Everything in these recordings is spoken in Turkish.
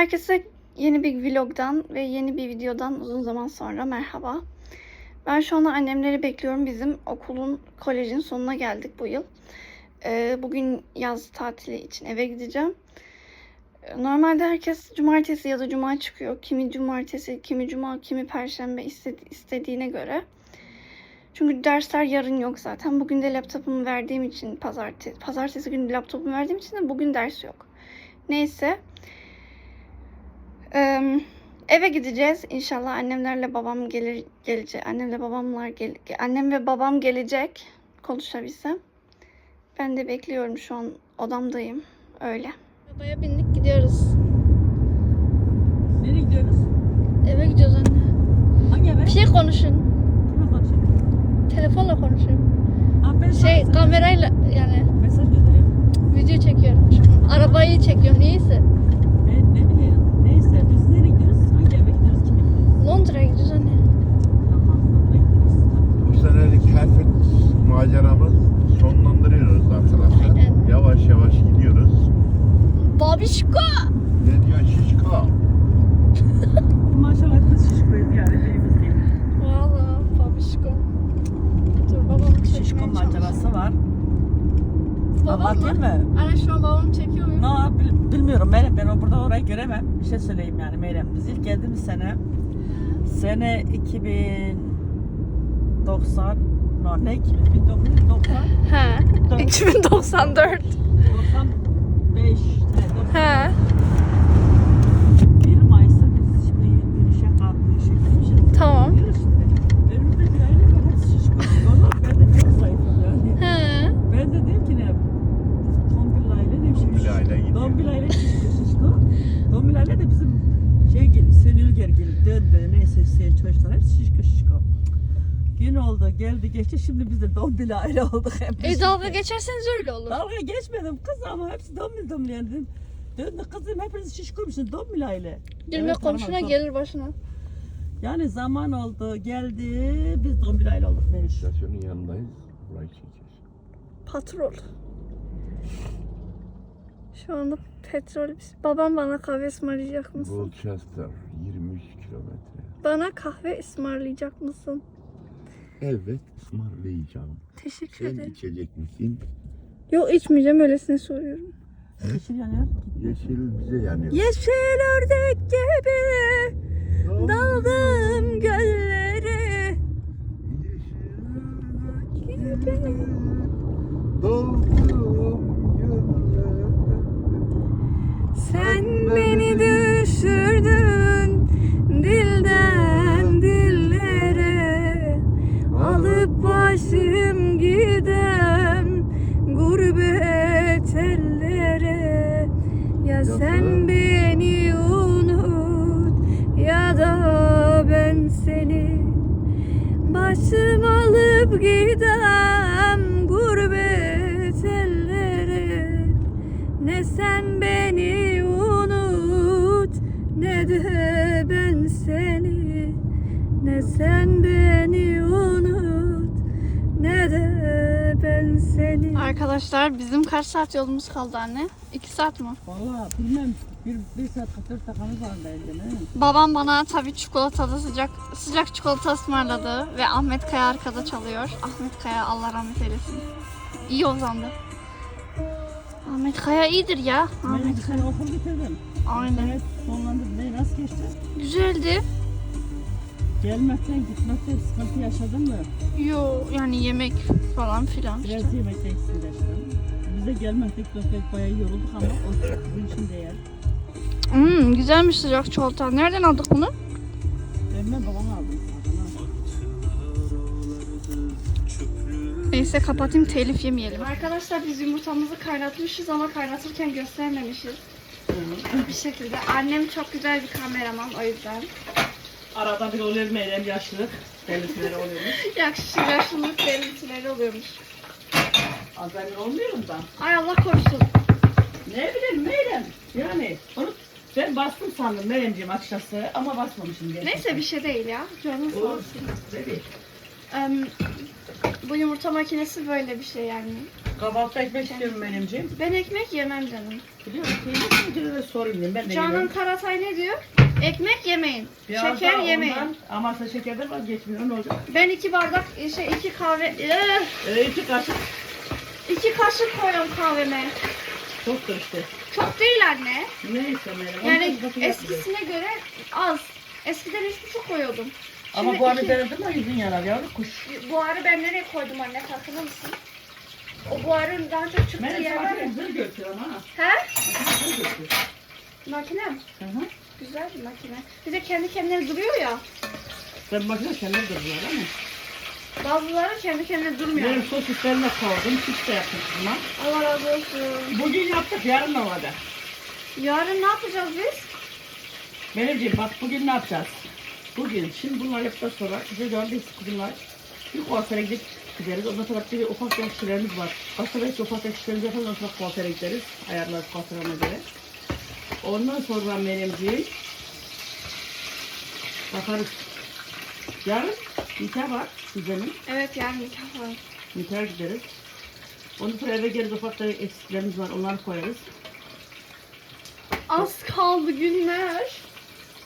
Herkese yeni bir vlogdan ve yeni bir videodan uzun zaman sonra merhaba. Ben şu anda annemleri bekliyorum. Bizim okulun, kolejin sonuna geldik bu yıl. Ee, bugün yaz tatili için eve gideceğim. Normalde herkes cumartesi ya da cuma çıkıyor. Kimi cumartesi, kimi cuma, kimi perşembe istedi- istediğine göre. Çünkü dersler yarın yok zaten. Bugün de laptopumu verdiğim için pazartesi, pazartesi günü laptopumu verdiğim için de bugün ders yok. Neyse. Eee, eve gideceğiz. İnşallah annemlerle babam gelir gelecek. Annemle babamlar gel annem ve babam gelecek. Konuşabilsem. Ben de bekliyorum şu an odamdayım. Öyle. Arabaya bindik gidiyoruz. Nereye gidiyoruz? Eve gidiyoruz anne. Hangi eve? Bir şey konuşun. Konuşayım? Telefonla konuşun. Aa, ben Şey kamerayla yani Mesaj göndereyim. video çekiyorum. Arabayı çekiyorum neyse. Ben ne bileyim. Neyse biz nereye gidiyoruz? Hangi eve gidiyoruz? Kime gidiyoruz? Londra'ya gidiyoruz anne. Bu senelik Helfet maceramız sonlandırıyoruz arkadaşlar. Aynen. Yavaş yavaş gidiyoruz. Babişko. Ne diyor şişko? Maşallah biz şişkoyuz yani değil. Valla babişko. Dur babamı çekmeye Şişko çalış. macerası var. Babam Anlatayım mı? mı? Anne şu an babamı çekiyor muyum? No, bil- bilmiyorum Meryem ben o burada orayı göremem. Bir şey söyleyeyim yani Meryem. Biz ilk geldiğimiz sene sene 2090 no ne 1990 He. Dört. 2094. 95 He. 1 Mayıs'ta biz şimdi yürüyüşe kalktık. Şey demişiz. Tamam. Yürü şimdi. Önümüzde bir aile var. Hepsi şişko. Valla ben de çok zayıfım yani. He. Ben de dedim ki ne? Tombil aile ne Tombil şey? aile gidiyor. Tombil aile şişko şişko. Tombil aile de bizim şey geldi. Senilger geldi. Döndü. Neyse sen çocuklar hepsi şişko şişko. Gün oldu geldi geçti şimdi biz de dombil aile olduk hep. E dalga geçerseniz öyle olur. Dalga geçmedim kız ama hepsi dombil dombil yani dedim. Döndü kızım hepiniz şişkoymuşsunuz dombil aile. Gülme Evet, komşuna tamam, gelir başına. Yani zaman oldu geldi biz dombil aile olduk Meriç. İstasyonun yanındayız. Burayı çekiyoruz. Patrol. Şu anda petrol. Babam bana kahve ısmarlayacak mısın? Colchester 23 kilometre. Bana kahve ısmarlayacak mısın? Evet ısmarlayacağım. Teşekkür Sen ederim. içecek misin? Yok içmeyeceğim öylesine soruyorum. Yeşil yanıyor. Yeşil bize yanıyor. Yeşil ördek gibi daldım göllere. Yeşil Doldum Sen beni seni. Başım alıp gidem gurbet ellere. Ne sen beni unut ne de ben seni. Ne sen beni unut ne de ben seni. Arkadaşlar bizim kaç saat yolumuz kaldı anne? 2 saat mi? Valla bilmem bir, bir saat 44 dakikamız var bence? Babam bana tabii çikolatalı sıcak sıcak çikolata ısmarladı ve Ahmet Kaya arkada çalıyor. Ahmet Kaya Allah rahmet eylesin. İyi ozandı. Ahmet Kaya iyidir ya. Ahmet sene okul bitirdim. Aynen. Evet sonlandı. Ne nasıl geçti? Güzeldi. Gelmekten gitmekten sıkıntı yaşadın mı? Yo yani yemek falan filan işte. Biraz yemek eksikti işte. Bize gelmekte gitmekte bayağı yorulduk ama o bizim için değer. Hmm, güzelmiş sıcak çikolata. Nereden aldık bunu? Ben babam aldım. Neyse kapatayım telif yemeyelim. Arkadaşlar biz yumurtamızı kaynatmışız ama kaynatırken göstermemişiz. Bir şekilde. Annem çok güzel bir kameraman o yüzden. Arada bir oluyor Meryem yaşlılık. Belirtileri oluyormuş. Yakışık yaşlılık belirtileri oluyormuş. Az emin olmuyorum da. Ay Allah korusun. Ne bileyim Meryem. Yani onu ben bastım sandım Meryemciğim açıkçası ama basmamışım gerçekten. Neyse bir şey değil ya. Canım sağ olsun. Em, Bu yumurta makinesi böyle bir şey yani. Kahvaltıda ekmek istiyorum benimciğim. Ben ekmek yemem canım. Biliyor musun? Teyze de sorayım dedim. Ben de Canan yemem. Karatay ne diyor? Ekmek yemeyin. Biraz şeker daha yemeyin. ondan- Ama sen şekerden vazgeçmiyor. Ne olacak? Ben iki bardak şey iki kahve Ih! Ee, iki kaşık iki kaşık koyuyorum kahveme. çoktur işte. Çok değil anne. Neyse Meryem. Yani eskisine göre az. Eskiden üç buçuk koyuyordum. Ama Şimdi bu arada iki- denedin mi yüzün yanar yavrum kuş. Buharı ben nereye koydum anne farkında mısın? O buharın daha çok çıktığı Meryem yer var sana ya. güzel götür ama. ha. He? Güzel götür. Makine mi? Hı hı. Güzel bir makine. Bir de kendi kendine duruyor ya. Ben makine kendim duruyor ama. Bazıları kendi kendine durmuyor. Benim sosislerine koydum. Hiç de yaptım buna. Allah razı olsun. Bugün yaptık yarın ne olacak? Yarın ne yapacağız biz? Benimciğim bak bugün ne yapacağız? Bugün şimdi bunlar yaptıktan sonra bize döndü bunlar. Bir kuaföre gidip gideriz. Ondan sonra bir ufak tefek işlerimiz var. Başta belki ufak tefek işlerimizi yaparız. Ondan sonra kuaföre gideriz. Ayarlarız kuaförüne göre. Ondan sonra Meryemciğim bakarız. Yarın nikah var kuzenim. Evet yarın nikah var. Nikah gideriz. Ondan sonra eve geliriz ufak tefek eksiklerimiz var. Onları koyarız. Az kaldı günler.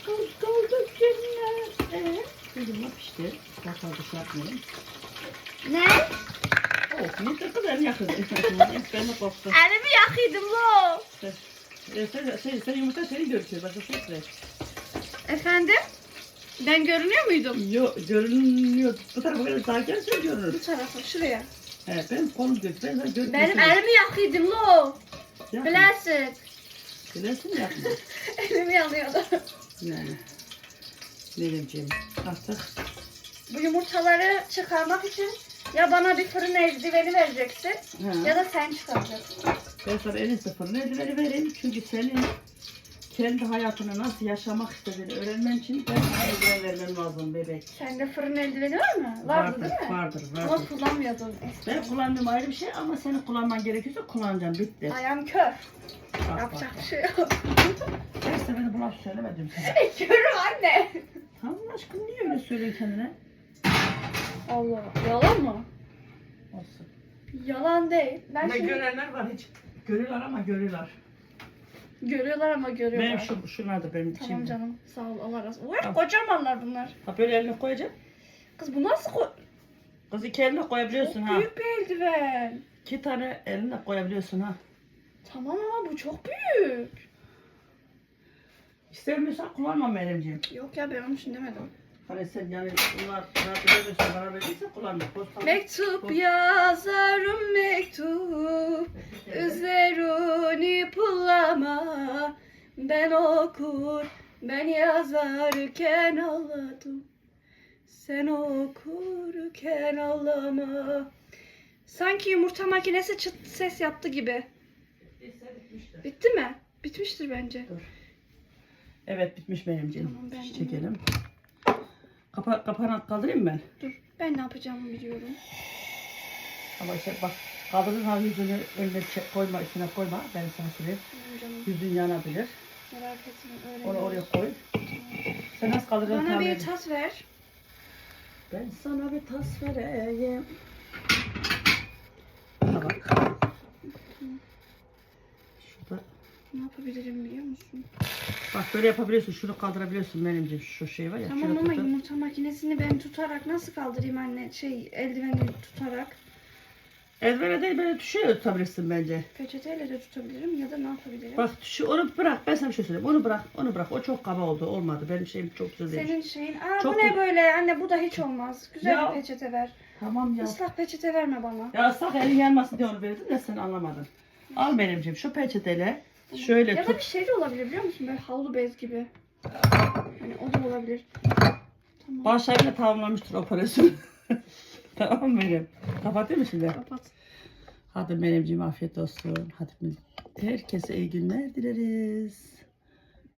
Az kaldı günler. Evet. Kızım pişti. Bakalım dışarı atmayalım. Ne? Oh, ne kadar yakın. ben de korktum. Elimi yakıydım lo. Sen, sen, sen, sen yumurta seni görüyor. Başka şey? Efendim? Ben görünüyor muydum? Yok, görünüyor. Bu tarafa biraz daha gelse görünür. Bu tarafa şuraya. He, ben kolum gök. Ben de gök. Benim elimi yakıydım lo. Bilesin. Bilesin. Bilesin yapma. Elimi yanıyordu. Yani. Nelimciğim. Artık Bu yumurtaları çıkarmak için ya bana bir fırın eldiveni vereceksin ha, ya da sen çıkaracaksın. ben sana en sıfırını eldiveni vereyim. Çünkü senin kendi hayatını nasıl yaşamak istediğini öğrenmen için ben eldiven vermem lazım bebek. Sende fırın eldiveni var mı? Vardı değil mi? Vardır, Ama vardır. kullanmıyordun Ben kullandığım ayrı bir şey ama senin kullanman gerekiyorsa kullanacağım. Bitti. Ayağım kör. Bak, Yapacak bak. bir şey yok. Neyse beni bu laf söylemedim sana. Körüm anne. Tamam aşkım niye öyle söylüyorsun kendine? Allah. Yalan mı? Olsun. Yalan değil. Ben Ne şimdi... görenler var hiç. Görüyorlar ama görüyorlar. Görüyorlar ama görüyorlar. Benim şu, şunlar da benim Tamam için. canım. Sağ ol. Allah razı olsun. Uy, Tamam. kocamanlar bunlar. Ha böyle eline koyacağım. Kız bu nasıl ko- Kız iki eline koyabiliyorsun Çok ha. büyük bir eldiven. İki tane eline koyabiliyorsun ha. Tamam ama bu çok büyük. İstemiyorsan kullanma Meryemciğim. Yok ya ben onun için demedim. Hani sen yani bunlar rahat edemiyorsan bana verdiyse. Posta. Mektup yazarım mektup Üzerini pullama Ben okur ben yazarken ağladım Sen okurken ağlama Sanki yumurta makinesi çıt ses yaptı gibi. Bitti mi? Bitmiştir bence. Evet bitmiş Meryemciğim. Tamam, ben Çekelim. Kapa, kapağını kaldırayım ben. Dur ben ne yapacağımı biliyorum. Ama işte bak kaldırdığın zaman yüzünü önüne çek, koyma üstüne koyma. Ben sana söyleyeyim. Canım Yüzün yanabilir. merak etme Onu öğreniyoruz. oraya koy. Sen nasıl kaldıracaksın? Bana bir tas ver. Ben sana bir tas vereyim. Ha bak. Şurada. Ne yapabilirim biliyor musun? Bak böyle yapabiliyorsun. Şunu kaldırabiliyorsun benimce. Şu şey var ya. Tamam ama tutup- yumurta makinesini ben tutarak nasıl kaldırayım anne? Şey eldiveni tutarak. Ezbere değil böyle tuşu tutabilirsin bence. Peçeteyle de tutabilirim ya da ne yapabilirim? Bak tuşu onu bırak. Ben sana bir şey söyleyeyim. Onu bırak. Onu bırak. O çok kaba oldu. Olmadı. Benim şeyim çok güzel değil. Senin şeyin. Aa Çok bu ne böyle anne bu da hiç olmaz. Güzel Ya. bir peçete ver. Tamam ya. Islak peçete verme bana. Ya ıslak elin yanmasın diye onu verdim de sen anlamadın. Al benimciğim şu peçeteyle şöyle Ya da tut. bir şey de olabilir biliyor musun? Böyle havlu bez gibi. Hani o da olabilir. Tamam. Başlarıyla tamamlamıştır operasyonu. tamam mı benim? Kapatayım mı şimdi? Kapat. Hadi benimciğim afiyet olsun. Hadi herkese iyi günler dileriz.